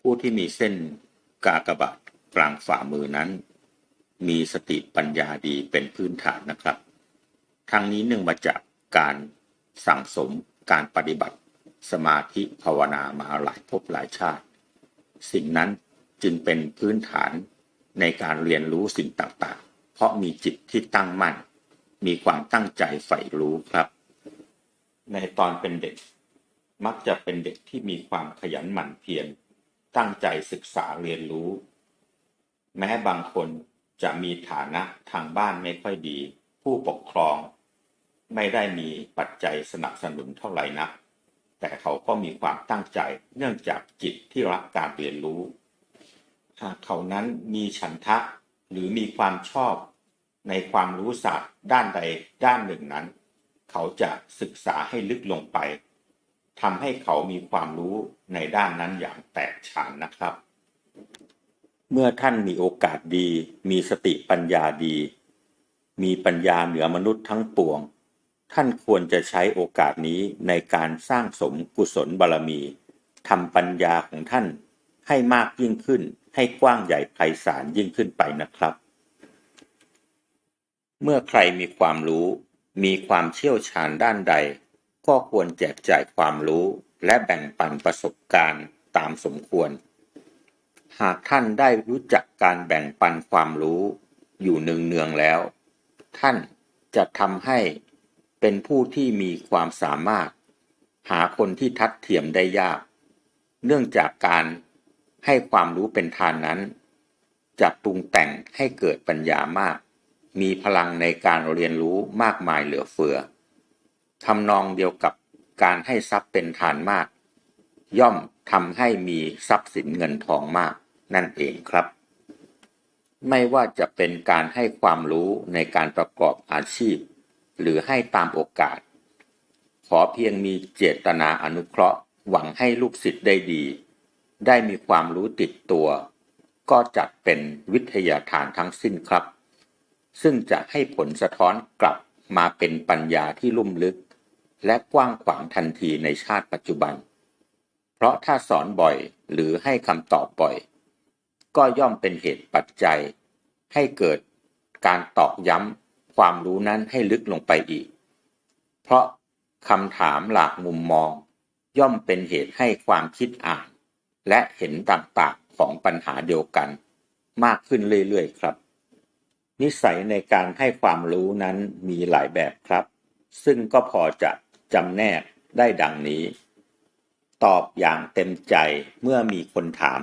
ผู้ที่มีเส้นกากบาทกลางฝ่ามือนั้น มีสติปัญญาดีเป็นพื้นฐานนะครับ ทั้งนี้เนื่องมาจากการสั่งสมการปฏิบัติสมาธิภาวนามาหลายภพหลายชาติ สิ่งนั้นจึงเป็นพื้นฐานในการเรียนรู้สิ่งต่างๆ เพราะมีจิตที่ตั้งมั่น มีความตั้งใจใฝ่รู้ครับ ในตอนเป็นเด็ก มักจะเป็นเด็กที่มีความขยันหมั่นเพียร ตั้งใจศึกษาเรียนรู้ แม้บางคนจะมีฐานะทางบ้านไม่ค่อยดี ผู้ปกครอง ไม่ได้มีปัจจัยสนับสนุนเท่าไหร่นัก แต่เขาก็มีความตั้งใจเนื่องจากจิตที่รักการเรียนรู้ หากเขานั้นมีฉันทะหรือมีความชอบในความรู้ศาสตร์ด้านใดด้านหนึ่งนั้น เขาจะศึกษาให้ลึกลงไป ทำให้เขามีความรู้ในด้านนั้นอย่างแตกฉานนะครับ เมื่อท่านมีโอกาสดี มีสติปัญญาดี มีปัญญาเหนือมนุษย์ทั้งปวง ท่านควรจะใช้โอกาสนี้ในการสร้างสมกุศลบารมีทำปัญญาของท่านให้มากยิ่งขึ้น ให้กว้างใหญ่ไพศาลยิ่งขึ้นไปนะครับ เมื่อใครมีความรู้ มีความเชี่ยวชาญด้านใด ก็ควรแจกจ่ายความรู้และแบ่งปันประสบการณ์ตามสมควร หากท่านได้รู้จักการแบ่งปันความรู้อยู่เนืองๆแล้ว ท่านจะทำให้เป็นผู้ที่มีความสามารถ หาคนที่ทัดเทียมได้ยาก เนื่องจากการให้ความรู้เป็นทานนั้น จะปรุงแต่งให้เกิดปัญญามาก มีพลังในการเรียนรู้มากมายเหลือเฟือ ทำนองเดียวกับการให้ทรัพย์เป็นทานมาก ย่อมทำให้มีทรัพย์สินเงินทองมาก นั่นเองครับ ไม่ว่าจะเป็นการให้ความรู้ในการประกอบอาชีพ หรือให้ตามโอกาส ขอเพียงมีเจตนาอนุเคราะห์หวังให้ลูกศิษย์ได้ดี ได้มีความรู้ติดตัว ก็จัดเป็นวิทยาทานทั้งสิ้นครับ ซึ่งจะให้ผลสะท้อนกลับมาเป็นปัญญาที่ลุ่มลึก และกว้างขวางทันทีในชาติปัจจุบัน เพราะถ้าสอนบ่อยหรือให้คำตอบบ่อย ก็ย่อมเป็นเหตุปัจจัย ให้เกิดการตอกย้ำความรู้นั้นให้ลึกลงไปอีก เพราะคำถามหลากมุมมอง ย่อมเป็นเหตุให้ความคิดอ่าน และเห็นต่างๆของปัญหาเดียวกัน มากขึ้นเรื่อยๆครับ นิสัยในการให้ความรู้นั้นมีหลายแบบครับ ซึ่งก็พอจะ จำแนกได้ดังนี้ ตอบอย่างเต็มใจเมื่อมีคนถาม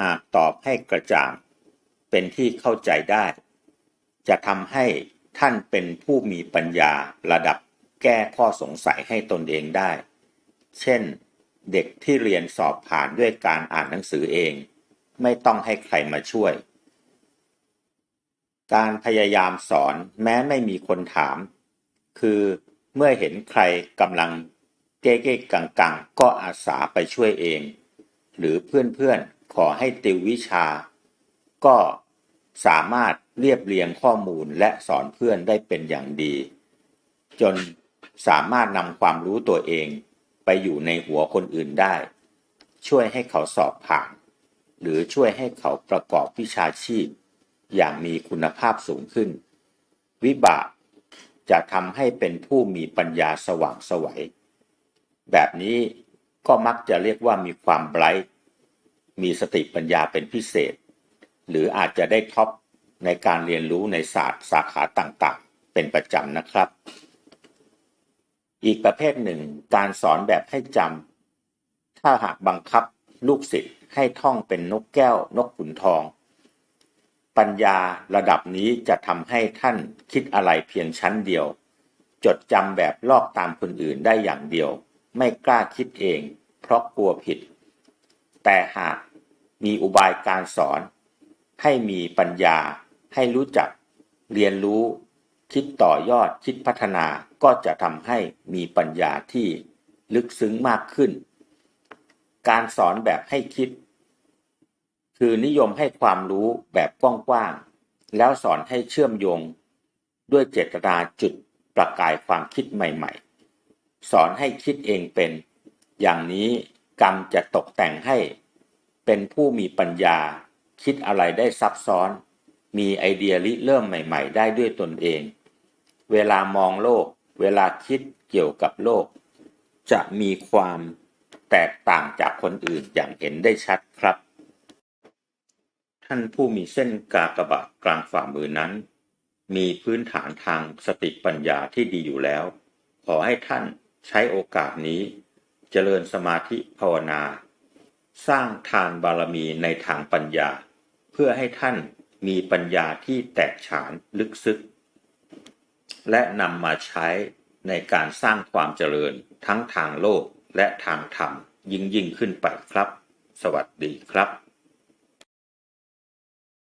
หากตอบให้กระจ่าง เป็นที่เข้าใจได้ จะทำให้ท่านเป็นผู้มีปัญญาระดับแก้ข้อสงสัยให้ตนเองได้ เช่น เด็กที่เรียนสอบผ่านด้วยการอ่านหนังสือเอง ไม่ต้องให้ใครมาช่วย การพยายามสอนแม้ไม่มีคนถาม คือ เมื่อเห็นใครกำลังเก๊กๆกังๆก็อาสาไปช่วยเอง หรือเพื่อนๆขอให้ติววิชา ก็สามารถเรียบเรียงข้อมูลและสอนเพื่อนได้เป็นอย่างดี จนสามารถนำความรู้ตัวเองไปอยู่ในหัวคนอื่นได้ ช่วยให้เขาสอบผ่าน หรือช่วยให้เขาประกอบวิชาชีพ อย่างมีคุณภาพสูงขึ้น วิบาก จะทำให้เป็นผู้มีปัญญาสว่างสวัย แบบนี้ก็มักจะเรียกว่ามีความไบรท์มีสติปัญญาเป็นพิเศษ หรืออาจจะได้ท็อปในการเรียนรู้ในศาสตร์สาขาต่างๆ เป็นประจำนะครับ อีกประเภทหนึ่งการสอนแบบให้จำถ้าหากบังคับลูกศิษย์ให้ท่องเป็นนกแก้วนกขุนทอง ปัญญาระดับนี้จะทำให้ท่านคิดอะไรเพียงชั้นเดียว จดจำแบบลอกตามคนอื่นได้อย่างเดียว ไม่กล้าคิดเอง เพราะกลัวผิด แต่หากมีอุบายการสอน ให้มีปัญญา ให้รู้จัก เรียนรู้ คิดต่อยอดคิดพัฒนาก็จะทำให้มีปัญญาที่ลึกซึ้งมากขึ้น การสอนแบบให้คิด คือนิยมให้ความรู้แบบกว้างๆแล้วสอนให้เชื่อมโยง ด้วยเจตนาจุดประกายความคิดใหม่ ๆ สอนให้คิดเองเป็น อย่างนี้กรรมจะตกแต่งให้ เป็นผู้มีปัญญา คิดอะไรได้ซับซ้อน มีไอเดียริเริ่มใหม่ ๆ ได้ด้วยตนเอง เวลามองโลก เวลาคิดเกี่ยวกับโลก จะมีความแตกต่างจากคนอื่นอย่างเห็นได้ชัดครับ ท่านผู้มีเส้นกากบาทกลางฝ่ามือนั้น มีพื้นฐานทางสติปัญญาที่ดีอยู่แล้ว ขอให้ท่านใช้โอกาสนี้ เจริญสมาธิภาวนา สร้างทานบารมีในทางปัญญา เพื่อให้ท่านมีปัญญาที่แตกฉานลึกซึ้งและนำมาใช้ในการสร้างความเจริญทั้งทางโลกและทางธรรมยิ่งยิ่งขึ้นไปครับ สวัสดีครับ